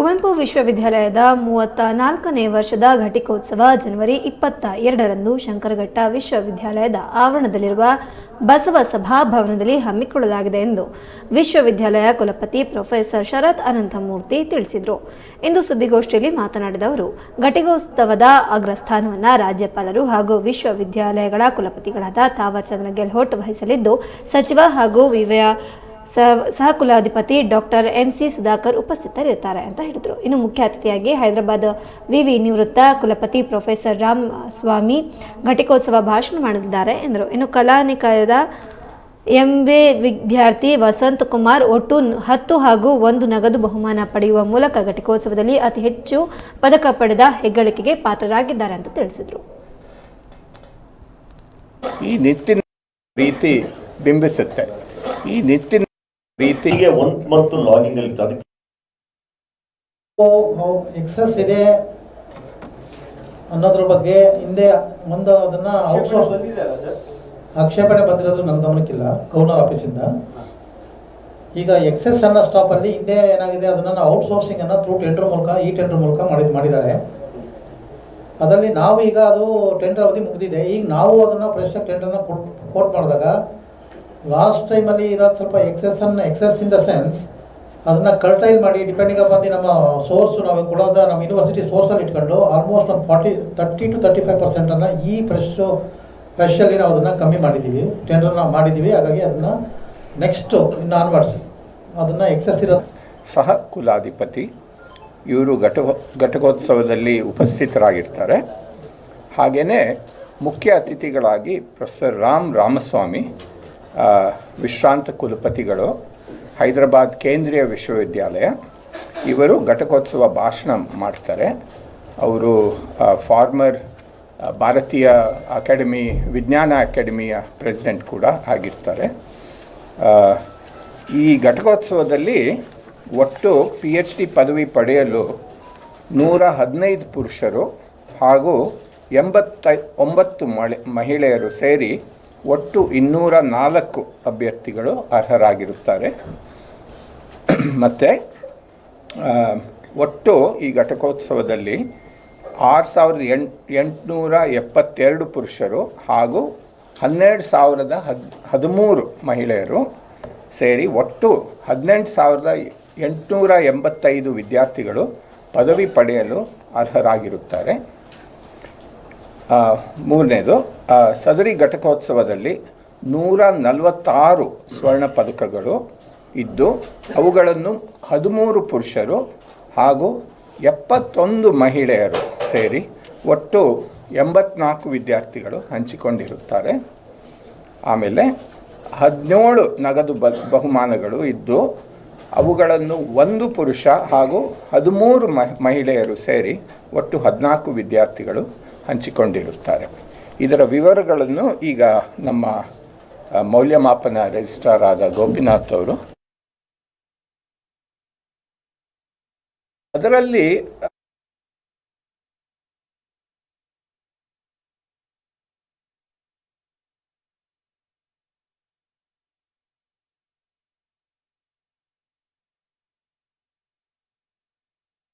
ಕುವೆಂಪು ವಿಶ್ವವಿದ್ಯಾಲಯದ ಮೂವತ್ತ ನಾಲ್ಕನೇ ವರ್ಷದ ಘಟಿಕೋತ್ಸವ ಜನವರಿ ಇಪ್ಪತ್ತ ಎರಡರಂದು ಶಂಕರಘಟ್ಟ ವಿಶ್ವವಿದ್ಯಾಲಯದ ಆವರಣದಲ್ಲಿರುವ ಬಸವ ಸಭಾ ಭವನದಲ್ಲಿ ಹಮ್ಮಿಕೊಳ್ಳಲಾಗಿದೆ ಎಂದು ವಿಶ್ವವಿದ್ಯಾಲಯ ಕುಲಪತಿ ಪ್ರೊಫೆಸರ್ ಶರತ್ ಅನಂತಮೂರ್ತಿ ತಿಳಿಸಿದರು. ಇಂದು ಸುದ್ದಿಗೋಷ್ಠಿಯಲ್ಲಿ ಮಾತನಾಡಿದ ಅವರು, ಘಟಿಕೋತ್ಸವದ ಅಗ್ರಸ್ಥಾನವನ್ನು ರಾಜ್ಯಪಾಲರು ಹಾಗೂ ವಿಶ್ವವಿದ್ಯಾಲಯಗಳ ಕುಲಪತಿಗಳಾದ ತಾವರ್ಚಂದ್ರ ಗೆಹ್ಲೋಟ್ ವಹಿಸಲಿದ್ದು, ಸಚಿವ ಹಾಗೂ ವಿವಯ ಸಹ, ಸಹಕುಲಾಧಿಪತಿ ಡಾಕ್ಟರ್ ಎಂ ಸಿ ಸುಧಾಕರ್ ಉಪಸ್ಥಿತರಿರ್ತಾರೆ ಅಂತ ಹೇಳಿದರು. ಇನ್ನು ಮುಖ್ಯ ಅತಿಥಿಯಾಗಿ ಹೈದರಾಬಾದ್ ವಿವಿ ನಿವೃತ್ತ ಕುಲಪತಿ ಪ್ರೊಫೆಸರ್ ರಾಮ್ ಸ್ವಾಮಿ ಘಟಿಕೋತ್ಸವ ಭಾಷಣ ಮಾಡಲಿದ್ದಾರೆ ಎಂದರು. ಇನ್ನು ಕಲಾನಿಕಾಯದ ಎಂ ಬಿ ವಿದ್ಯಾರ್ಥಿ ವಸಂತ್ ಕುಮಾರ್ ಒಟ್ಟು ಹತ್ತು ಹಾಗೂ ಒಂದು ನಗದು ಬಹುಮಾನ ಪಡೆಯುವ ಮೂಲಕ ಘಟಿಕೋತ್ಸವದಲ್ಲಿ ಅತಿ ಹೆಚ್ಚು ಪದಕ ಪಡೆದ ಹೆಗ್ಗಳಿಕೆಗೆ ಪಾತ್ರರಾಗಿದ್ದಾರೆ ಅಂತ ತಿಳಿಸಿದರು. ಈ ನಿಟ್ಟಿನ ರೀತಿ ಬಿಂಬಿಸುತ್ತೆ. ಈ ನಿಟ್ಟಿನ ರೀತಿ ಹೀಗೆ ಒಂದು ಮತ್ತು ಲಾಗಿಂಗ್ ಅಲ್ಲಿ ಅದಕ್ಕೆ ಎಕ್ಸಸ್ ಇದೆ. ಅನ್ನೋದ್ರ ಬಗ್ಗೆ ಹಿಂದೆ ಮುಂದೆ ಅದನ್ನ ಔಟ್ಸೋರ್ಸ್ ಆಕ್ಷೇಪಣೆ ಬಂದಿರೋದು ನನ್ನ ಗಮನಕ್ಕಿಲ್ಲ. ಗವರ್ನರ್ ಆಫೀಸಿಂದ ಈಗ ಎಕ್ಸೆಸ್ ಅನ್ನೋ ಸ್ಟಾಪ್ ಅಲ್ಲಿ ಹಿಂದೆ ಏನಾಗಿದೆ ಅದನ್ನ ಔಟ್ಸೋರ್ಸಿಂಗ್ ಅನ್ನ ಥ್ರೂ ಟೆಂಡರ್ ಮೂಲಕ ಈ ಟೆಂಡರ್ ಮೂಲಕ ಮಾಡಿದ್ ಮಾಡಿದ್ದಾರೆ. ಅದರಲ್ಲಿ ನಾವು ಈಗ ಅದು ಟೆಂಡರ್ ಅವಧಿ ಮುಗಿದಿದೆ. ಈಗ ನಾವು ಅದನ್ನ ಫ್ರೆಶ್ ಟೆಂಡರ್ನ ಕೋಟ್ ಮಾಡಿದಾಗ ಲಾಸ್ಟ್ ಟೈಮಲ್ಲಿ ಇರೋದು ಸ್ವಲ್ಪ ಎಕ್ಸೆಸ್ ಅನ್ನ ಎಕ್ಸೆಸ್ ಇನ್ ದ ಸೆನ್ಸ್ ಅದನ್ನು ಕರ್ಟೈಲ್ ಮಾಡಿ ಡಿಪೆಂಡಿಂಗ್ ಅಪ್ ನಮ್ಮ ಸೋರ್ಸ್ ನಾವು ಕೊಡೋದ ನಮ್ಮ ಯೂನಿವರ್ಸಿಟಿ ಸೋರ್ಸಲ್ಲಿ ಇಟ್ಕೊಂಡು ಆಲ್ಮೋಸ್ಟ್ ಒಂದು forty thirty two thirty five ಪರ್ಸೆಂಟನ್ನು ಈ ಫ್ರೆಶ್ ಫ್ರೆಶಲ್ಲಿ ನಾವು ಅದನ್ನು ಕಮ್ಮಿ ಮಾಡಿದ್ದೀವಿ ಟೆಂಡರ್ನ ಮಾಡಿದ್ದೀವಿ ಹಾಗಾಗಿ ಅದನ್ನು ನೆಕ್ಸ್ಟು ಇನ್ನು ಆನ್ವರ್ಡ್ಸ್ ಅದನ್ನು ಎಕ್ಸಸ್ ಇರೋ ಸಹ ಕುಲಾಧಿಪತಿ ಇವರು ಘಟ ಘಟಕೋತ್ಸವದಲ್ಲಿ ಉಪಸ್ಥಿತರಾಗಿರ್ತಾರೆ. ಹಾಗೆಯೇ ಮುಖ್ಯ ಅತಿಥಿಗಳಾಗಿ ಪ್ರೊಫೆಸರ್ ರಾಮ್ ರಾಮಸ್ವಾಮಿ ವಿಶ್ರಾಂತ ಕುಲಪತಿಗಳು, ಹೈದರಾಬಾದ್ ಕೇಂದ್ರೀಯ ವಿಶ್ವವಿದ್ಯಾಲಯ, ಇವರು ಘಟಕೋತ್ಸವ ಭಾಷಣ ಮಾಡ್ತಾರೆ. ಅವರು ಫಾರ್ಮರ್ ಭಾರತೀಯ ಅಕಾಡೆಮಿ, ವಿಜ್ಞಾನ ಅಕಾಡೆಮಿಯ ಪ್ರೆಸಿಡೆಂಟ್ ಕೂಡ ಆಗಿರ್ತಾರೆ. ಈ ಘಟಕೋತ್ಸವದಲ್ಲಿ ಒಟ್ಟು ಪಿ ಎಚ್ ಡಿ ಪದವಿ ಪಡೆಯಲು ನೂರ ಹದಿನೈದು ಪುರುಷರು ಹಾಗೂ ಎಂಬತ್ತೈ, ಒಂಬತ್ತು ಮಳೆ, ಮಹಿಳೆಯರು ಸೇರಿ ಒಟ್ಟು ಇನ್ನೂರ ನಾಲ್ಕು ಅಭ್ಯರ್ಥಿಗಳು ಅರ್ಹರಾಗಿರುತ್ತಾರೆ. ಮತ್ತು ಒಟ್ಟು ಈ ಘಟಕೋತ್ಸವದಲ್ಲಿ ಆರು ಸಾವಿರದ ಎಂಟು ಎಂಟುನೂರ ಎಪ್ಪತ್ತೆರಡು ಪುರುಷರು ಹಾಗೂ ಹನ್ನೆರಡು ಸಾವಿರದ ಹದ್, ಹದಿಮೂರು ಮಹಿಳೆಯರು ಸೇರಿ ಒಟ್ಟು ಹದಿನೆಂಟು ಸಾವಿರದ ಎಂಟುನೂರ ಎಂಬತ್ತೈದು ವಿದ್ಯಾರ್ಥಿಗಳು ಪದವಿ ಪಡೆಯಲು ಅರ್ಹರಾಗಿರುತ್ತಾರೆ. ಮೂರನೇದು ಸದರಿ ಘಟಕೋತ್ಸವದಲ್ಲಿ ನೂರ ನಲವತ್ತಾರು ಸ್ವರ್ಣ ಪದಕಗಳು ಇದ್ದು ಅವುಗಳನ್ನು ಹದಿಮೂರು ಪುರುಷರು ಹಾಗೂ ಎಪ್ಪತ್ತೊಂದು ಮಹಿಳೆಯರು ಸೇರಿ ಒಟ್ಟು ಎಂಬತ್ನಾಲ್ಕು ವಿದ್ಯಾರ್ಥಿಗಳು ಹಂಚಿಕೊಂಡಿರುತ್ತಾರೆ. ಆಮೇಲೆ ಹದಿನೇಳು ನಗದು ಬಹುಮಾನಗಳು ಇದ್ದು ಅವುಗಳನ್ನು ಒಂದು ಪುರುಷ ಹಾಗೂ ಹದಿಮೂರು ಮಹಿ, ಮಹಿಳೆಯರು ಸೇರಿ ಒಟ್ಟು ಹದಿನಾಲ್ಕು ವಿದ್ಯಾರ್ಥಿಗಳು ಹಂಚಿಕೊಂಡಿರುತ್ತಾರೆ. ಇದರ ವಿವರಗಳನ್ನು ಈಗ ನಮ್ಮ ಮೌಲ್ಯಮಾಪನ ರಿಜಿಸ್ಟ್ರಾರ್ ಆದ ಗೋಪಿನಾಥ್ ಅವರು. ಅದರಲ್ಲಿ